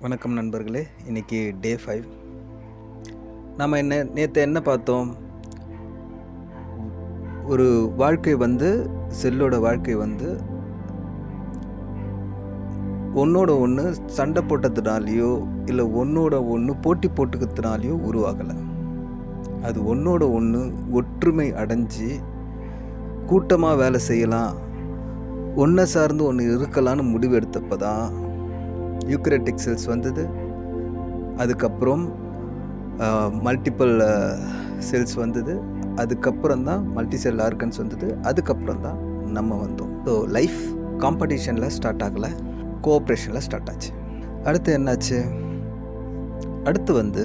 வணக்கம் நண்பர்களே இன்றைக்கி டே ஃபைவ் நம்ம என்ன நேற்று என்ன பார்த்தோம்? ஒரு வாழ்க்கை வந்து செல்லோட வாழ்க்கை வந்து ஒன்றோட ஒன்று சண்டை போட்டதுனாலேயோ இல்லை ஒன்றோட ஒன்று போட்டி போட்டுக்கிறதுனாலையோ உருவாகலை. அது ஒன்றோட ஒன்று ஒற்றுமை அடைஞ்சு கூட்டமாக வேலை செய்யலாம் ஒன்றை சார்ந்து ஒன்று இருக்கலான்னு முடிவு எடுத்தப்போ தான் யூக்ரட்டிக் செல்ஸ் வந்தது. அதுக்கப்புறம் மல்டிப்புள் செல்ஸ் வந்தது. அதுக்கப்புறம் தான் மல்டி செல் ஆர்கன்ஸ் வந்தது. அதுக்கப்புறம் தான் நம்ம வந்தோம். ஸோ லைஃப் காம்படிஷனில் ஸ்டார்ட் ஆகலை. கோஆப்ரேஷனில் ஸ்டார்ட் ஆச்சு. அடுத்து என்னாச்சு? அடுத்து வந்து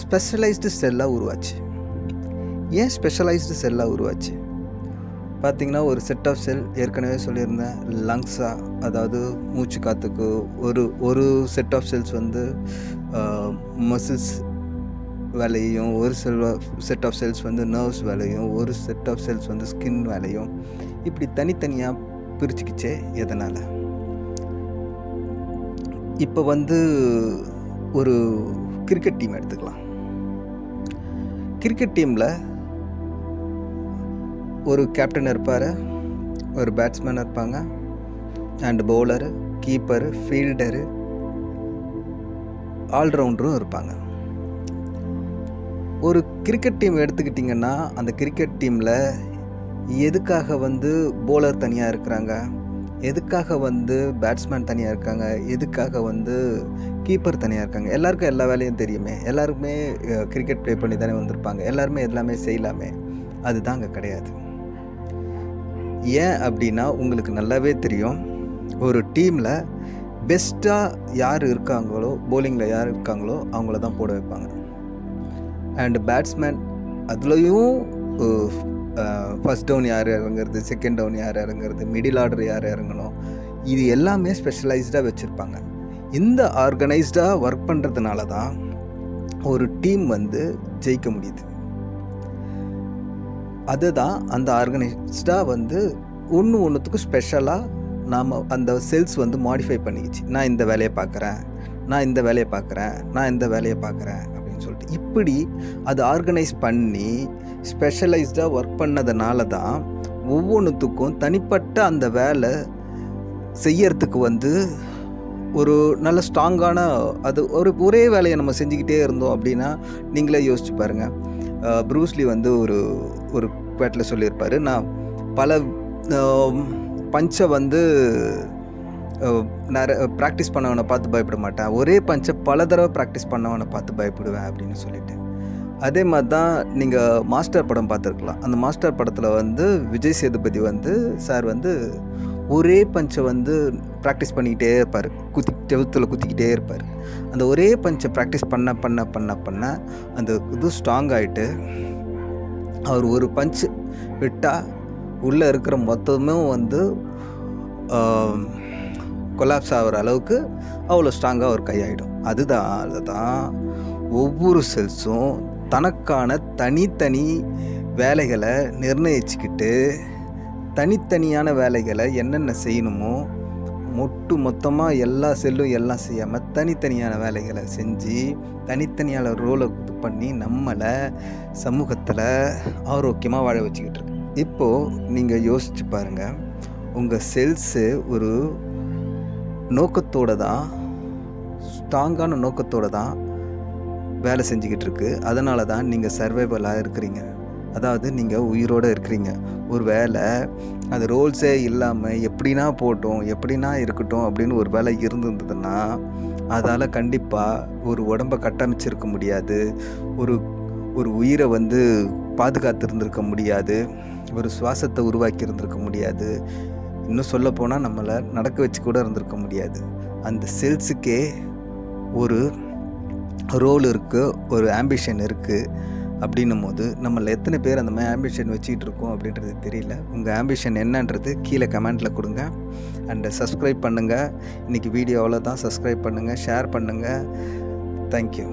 ஸ்பெஷலைஸ்டு செல்லாக உருவாச்சு. ஏன் ஸ்பெஷலைஸ்டு செல்லாக உருவாச்சு? பார்த்திங்கன்னா ஒரு செட் ஆஃப் செல் ஏற்கனவே சொல்லியிருந்தேன் லங்ஸாக அதாவது மூச்சு காற்றுக்கு ஒரு ஒரு செட் ஆஃப் செல்ஸ் வந்து மசில்ஸ் வேலையும் ஒரு செல் செட் ஆஃப் செல்ஸ் வந்து நர்வ்ஸ் வேலையும் ஒரு செட் ஆஃப் செல்ஸ் வந்து ஸ்கின் வேலையும் இப்படி தனித்தனியாக பிரிச்சுக்கிச்சே எதனால்? இப்போ வந்து ஒரு கிரிக்கெட் டீம் எடுத்துக்கலாம். கிரிக்கெட் டீமில் ஒரு கேப்டன் இருப்பார் ஒரு பேட்ஸ்மேன் இருப்பாங்க அண்டு பவுலரு கீப்பரு ஃபீல்டரு ஆல்ரவுண்டரும் இருப்பாங்க. ஒரு கிரிக்கெட் டீம் எடுத்துக்கிட்டிங்கன்னா அந்த கிரிக்கெட் டீமில் எதுக்காக வந்து போலர் தனியாக இருக்கிறாங்க? எதுக்காக வந்து பேட்ஸ்மேன் தனியாக இருக்காங்க? எதுக்காக வந்து கீப்பர் தனியாக இருக்காங்க? எல்லாருக்கும் எல்லா வேலையும் தெரியுமே. எல்லாருக்குமே கிரிக்கெட் ப்ளே பண்ணி தானே வந்திருப்பாங்க. எல்லாருமே எல்லாமே செய்யலாமே. அதுதான் அங்கே கிடையாது. ஏன் அப்படின்னா உங்களுக்கு நல்லாவே தெரியும். ஒரு டீமில் பெஸ்ட்டாக யார் இருக்காங்களோ போலிங்கில் யார் இருக்காங்களோ அவங்கள தான் போட வைப்பாங்க. அண்டு பேட்ஸ்மேன் அதுலேயும் ஃபஸ்ட் டவுன் யார் இறங்குறது செகண்ட் டவுன் யார் இறங்குறது மிடில் ஆர்டர் யார் இறங்கணும் இது எல்லாமே ஸ்பெஷலைஸ்டாக வச்சுருப்பாங்க. இந்த ஆர்கனைஸ்டாக ஒர்க் பண்ணுறதுனால தான் ஒரு டீம் வந்து ஜெயிக்க முடியுது. அதுதான் அந்த ஆர்கனைஸ்டாக வந்து ஒன்று ஒன்றுத்துக்கும் ஸ்பெஷலாக நாம் அந்த செல்ஸ் வந்து மாடிஃபை பண்ணிக்கிச்சு. நான் இந்த வேலையை பார்க்குறேன் நான் இந்த வேலையை பார்க்குறேன் நான் இந்த வேலையை பார்க்குறேன் அப்படின்னு சொல்லிட்டு. இப்படி அது ஆர்கனைஸ் பண்ணி ஸ்பெஷலைஸ்டாக ஒர்க் பண்ணதுனால தான் ஒவ்வொன்றுத்துக்கும் தனிப்பட்ட அந்த வேலை செய்யறதுக்கு வந்து ஒரு நல்ல ஸ்ட்ராங்கான அது ஒரு ஒரே வேலையை நம்ம செஞ்சுக்கிட்டே இருந்தோம் அப்படின்னா நீங்களே யோசிச்சு பாருங்கள் ப்ரூஸ்லி வந்து ஒரு ஒரு குவேட்டில் சொல்லியிருப்பார். நான் பல பஞ்சை வந்து நிறைய ப்ராக்டிஸ் பண்ணவனை பார்த்து பயப்பட மாட்டேன். ஒரே பஞ்சை பல தடவை ப்ராக்டிஸ் பண்ணவனை பார்த்து பயப்படுவேன் அப்படின்னு சொல்லிட்டு. அதே மாதிரி தான் நீங்கள் மாஸ்டர் படம் பார்த்துருக்கலாம். அந்த மாஸ்டர் படத்தில் வந்து விஜய் சேதுபதி வந்து சார் வந்து ஒரே பஞ்சை வந்து ப்ராக்டிஸ் பண்ணிக்கிட்டே இருப்பார். குத்தி செவுத்தில் குத்திக்கிட்டே இருப்பார். அந்த ஒரே பஞ்சை ப்ராக்டிஸ் பண்ண பண்ண பண்ண பண்ண அந்த இது ஸ்ட்ராங் ஆகிட்டு அவர் ஒரு பஞ்சு விட்டால் உள்ளே இருக்கிற மொத்தமும் வந்து கொலாப்ஸ் ஆகிற அளவுக்கு அவ்வளோ ஸ்ட்ராங்காக ஒரு கையாயிடும். அதுதான் அதுதான் ஒவ்வொரு செல்ஸும் தனக்கான தனித்தனி வேலைகளை நிர்ணயிச்சுக்கிட்டு தனித்தனியான வேலைகளை என்னென்ன செய்யணுமோ மொட்டு மொத்தமாக எல்லா செல்லும் எல்லாம் செய்யாமல் தனித்தனியான வேலைகளை செஞ்சு தனித்தனியான ரோலை இது பண்ணி நம்மளை சமூகத்தில் ஆரோக்கியமாக வாழ வச்சுக்கிட்டு இருக்கு. இப்போது நீங்கள் யோசிச்சு பாருங்கள் உங்கள் செல்ஸு ஒரு நோக்கத்தோடு தான் ஸ்ட்ராங்கான நோக்கத்தோடு தான் வேலை செஞ்சுக்கிட்டு இருக்கு. அதனால தான் நீங்கள் சர்வைவலாக இருக்கிறீங்க. அதாவது நீங்கள் உயிரோடு இருக்கிறீங்க. ஒரு வேலை அது ரோல்ஸே இல்லாமல் எப்படின்னா போட்டோம் எப்படின்னா இருக்கட்டும் அப்படின்னு ஒரு வேலை இருந்திருந்ததுன்னா அதால் கண்டிப்பாக ஒரு உடம்பை கட்டமைச்சிருக்க முடியாது. ஒரு ஒரு உயிரை வந்து பாதுகாத்து இருந்திருக்க முடியாது. ஒரு சுவாசத்தை உருவாக்கி இருந்திருக்க முடியாது. இன்னும் சொல்லப்போனால் நம்மளை நடக்க வச்சு கூட இருந்திருக்க முடியாது. அந்த செல்ஸுக்கே ஒரு ரோல் இருக்குது ஒரு ஆம்பிஷன் இருக்குது அப்படின்னும் போது நம்மள எத்தனை பேர் அந்த மாதிரி ஆம்பிஷன் வச்சுக்கிட்டு இருக்கோம் அப்படின்றது தெரியல. உங்கள் ஆம்பிஷன் என்னன்றது கீழே கமெண்ட்டில் கொடுங்க. அண்டு சப்ஸ்கிரைப் பண்ணுங்கள் இன்றைக்கி வீடியோ அவ்வளோதான் சப்ஸ்கிரைப் பண்ணுங்கள் ஷேர் பண்ணுங்கள் தேங்க்யூ